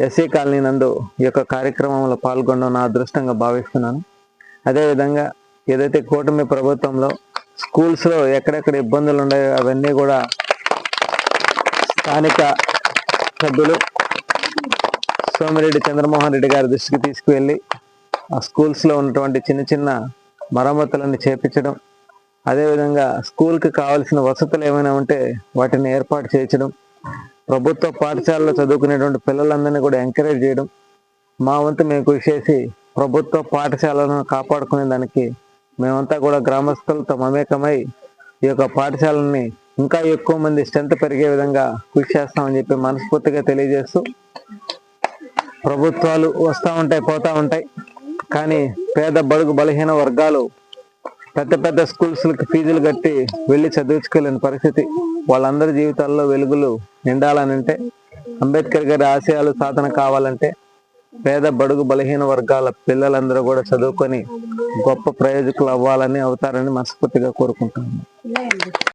SC colony నందు ఈ యొక్క కార్యక్రమంలో పాల్గొనడం నా అదృష్టంగా భావిస్తున్నాను. అదేవిధంగా ఏదైతే కూటమి ప్రభుత్వంలో స్కూల్స్లో ఎక్కడెక్కడ ఇబ్బందులు ఉన్నాయో అవన్నీ కూడా స్థానిక సభ్యులు సోమిరెడ్డి చంద్రమోహన్ రెడ్డి గారి దృష్టికి తీసుకువెళ్ళి ఆ స్కూల్స్లో ఉన్నటువంటి చిన్న చిన్న మరమ్మతులను చేపించడం అదేవిధంగా స్కూల్కి కావాల్సిన వసతులు ఏమైనా ఉంటే వాటిని ఏర్పాటు చేయించడం ప్రభుత్వ పాఠశాలలో చదువుకునేటువంటి పిల్లలందరినీ కూడా ఎంకరేజ్ చేయడం మా వంతు మేము కృషి చేసి ప్రభుత్వ పాఠశాలను కాపాడుకునే దానికి మేమంతా కూడా గ్రామస్తులతో మమేకమై ఈ యొక్క పాఠశాలని ఇంకా ఎక్కువ మంది స్ట్రెంత్ పెరిగే విధంగా కృషి చేస్తామని చెప్పి మనస్ఫూర్తిగా తెలియజేస్తూ ప్రభుత్వాలు వస్తూ ఉంటాయి పోతా ఉంటాయి. కానీ పేద బడుగు బలహీన వర్గాలు పెద్ద పెద్ద స్కూల్స్కి ఫీజులు కట్టి వెళ్ళి చదివించుకోలేని పరిస్థితి. వాళ్ళందరి జీవితాల్లో వెలుగులు నిండాలనంటే అంబేద్కర్ గారి ఆశయాలు సాధన కావాలంటే పేద బడుగు బలహీన వర్గాల పిల్లలందరూ కూడా చదువుకొని గొప్ప ప్రయోజకులు అవ్వాలని అవుతారని మనస్ఫూర్తిగా కోరుకుంటున్నాను.